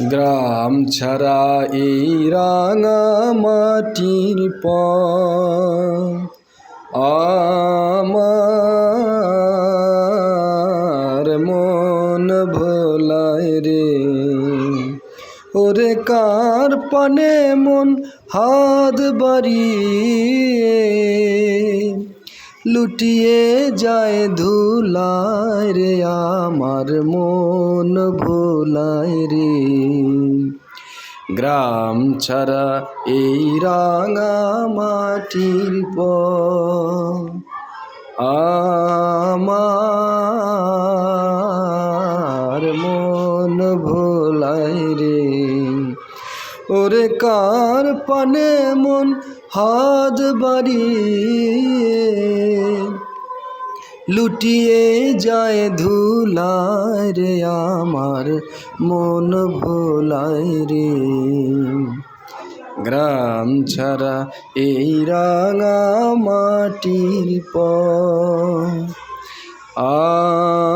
গ্রাম ছাড়া এই রাঙা মাটির আমার মন ভোলায় রে। ওরে কার পানে মন হাত বাড়িয়ে? লুটিয়ে যায় ধুলায় রে আমার মন ভোলায় রে। গ্রাম ছাড়া এই রাঙা মাটির পর আমার মন ভোলায় রে। ওরে কার পানে মন হাত বাড়িয়ে লুটিয়ে যায় ধুলায় রে আমার মন ভোলায় রে। গ্রাম ছাড়া এই রাঙা মাটির পর আমার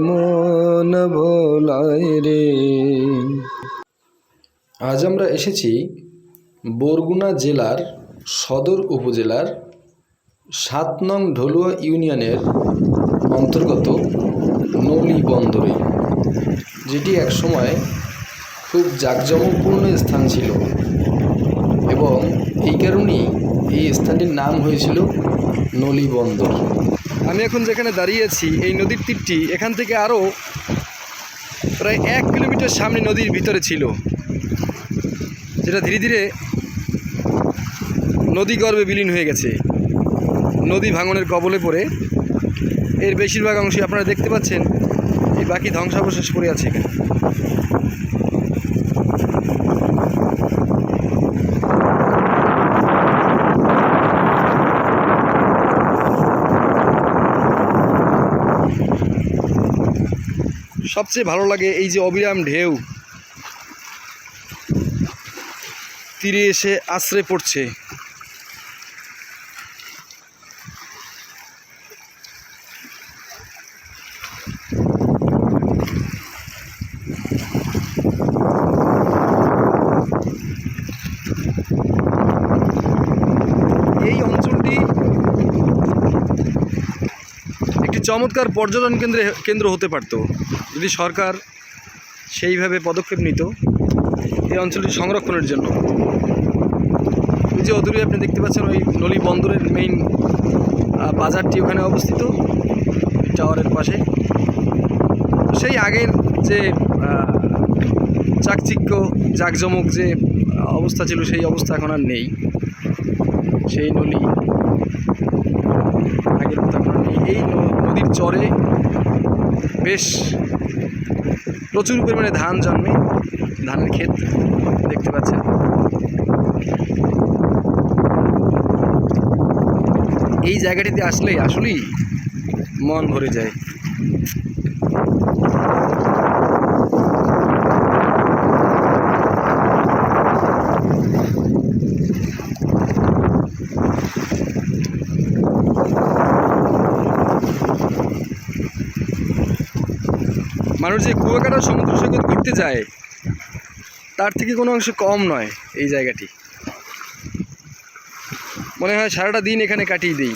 মন ভোলায় রে। আজ আমরা এসেছি বরগুনা জেলার সদর উপজেলার সাত নং ঢলুয়া ইউনিয়নের অন্তর্গত নলি বন্দরে, যেটি একসময় খুব জাঁকজমকপূর্ণ স্থান ছিল এবং এই কারণেই এই স্থানটির নাম হয়েছিল নলি বন্দর। আমি এখন যেখানে দাঁড়িয়ে আছি, এই নদীর তীরটি এখান থেকে আরও প্রায় এক কিলোমিটার সামনে নদীর ভিতরে ছিল, যেটা ধীরে ধীরে নদী গর্ভে বিলীন হয়ে গেছে। নদী ভাঙনের কবলে পড়ে। এর বেশিরভাগ অংশই আপনারা দেখতে পাচ্ছেন। এই বাকি ধ্বংসাবশেষ পড়ে আছে এখানে। সবচেয়ে ভালো লাগে এই যে অবিরাম ঢেউ। তীরে এসে আশ্রে পড়ছে এই অঞ্চলটি একটি চমৎকার পর্যটন কেন্দ্রে, কেন্দ্র হতে পারত। যদি সরকার সেইভাবে পদক্ষেপ নিত, এই অঞ্চলটি সংরক্ষণের জন্য। যে অদূরে আপনি দেখতে পাচ্ছেন, ওই নলি বন্দরের মেইন বাজারটি ওখানে অবস্থিত টাওয়ারের পাশে। সেই আগের যে চাকচিক্য, জাকজমক যে অবস্থা ছিল, সেই অবস্থা এখন আর নেই। সেই নলি আগের মতো এখন আর নেই। এই নদীর চরে বেশ প্রচুর পরিমাণে ধান জন্মে, ধানের ক্ষেত দেখতে পাচ্ছেন। এই জায়গাটিতে আসলে আসলেই মন ভরে যায়। মানুষ যে কুয়াকাটা সমুদ্র সৈকত ঘুরতে যায়, তার থেকে কোনো অংশ কম নয় এই জায়গাটি। মনে হয় সারাটা দিন এখানে কাটিয়ে দিই।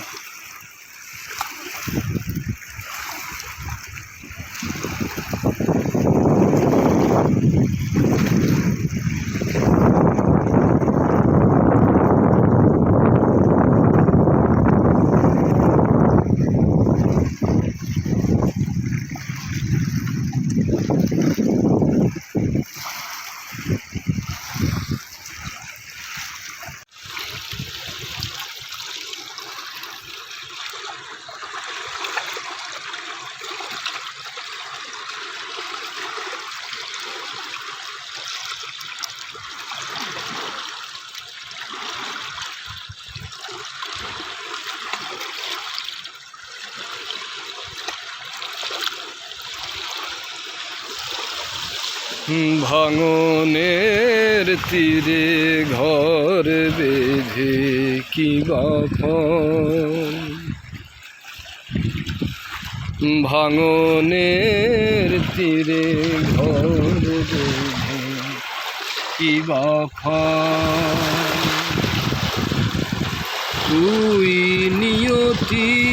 ভাঙনের তীরে ঘর বেঁধে কি গফন ভাঙনের তীরে ঘর বেঁধে কি বা ফল? তুই নিয়তি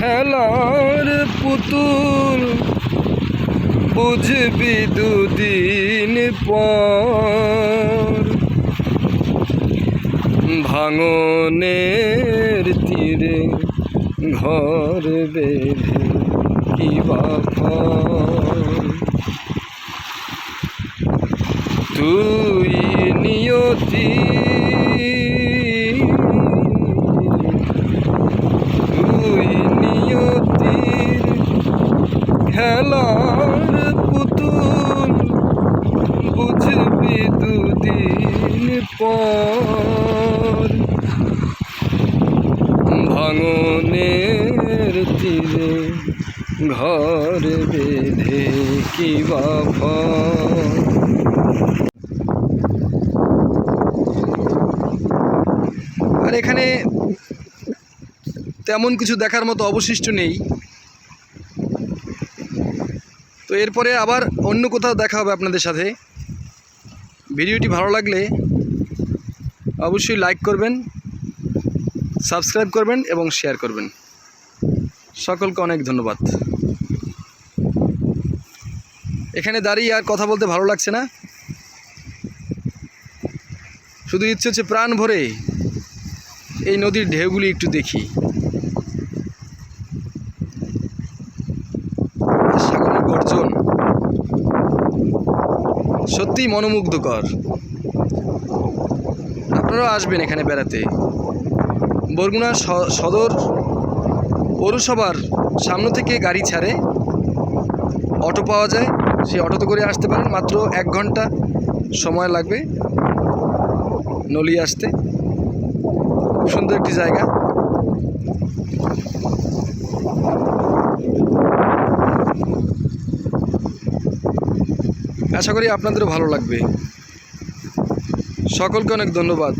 খেলার পুতুল বুঝবি দুদিন পর। ভাঙনের তীরে ঘর বেঁধে কি তুই নিয়তি তুই নিয়তির খেলার পুতুল বুঝবি দুদিন পর। ভাঙনের তীরে ঘর বেঁধে কি বা আর এখানে তেমন কিছু দেখার মতো অবশিষ্ট নেই। তো এরপরে আবার অন্য কোথাও দেখা হবে আপনাদের সাথে। ভিডিওটি ভালো লাগলে অবশ্যই লাইক করবেন সাবস্ক্রাইব করবেন এবং শেয়ার করবেন। সকলকে অনেক ধন্যবাদ। এখানে দাঁড়িয়ে আর কথা বলতে ভালো লাগছে না? শুধু ইচ্ছে হচ্ছে প্রাণ ভরে এই নদীর ঢেউগুলি একটু দেখি। সত্যিই মনোমুগ্ধকর। আপনারাও আসবেন এখানে বেড়াতে। বরগুনা সদর পৌরসভার সামনে থেকে গাড়ি ছাড়ে। অটো পাওয়া যায় সেই অটোতে করে আসতে পারেন। মাত্র এক ঘণ্টা সময় লাগবে নলি আসতে। সুন্দর একটি জায়গা। আশা করি আপনাদেরও ভালো লাগবে। সকলকে অনেক ধন্যবাদ।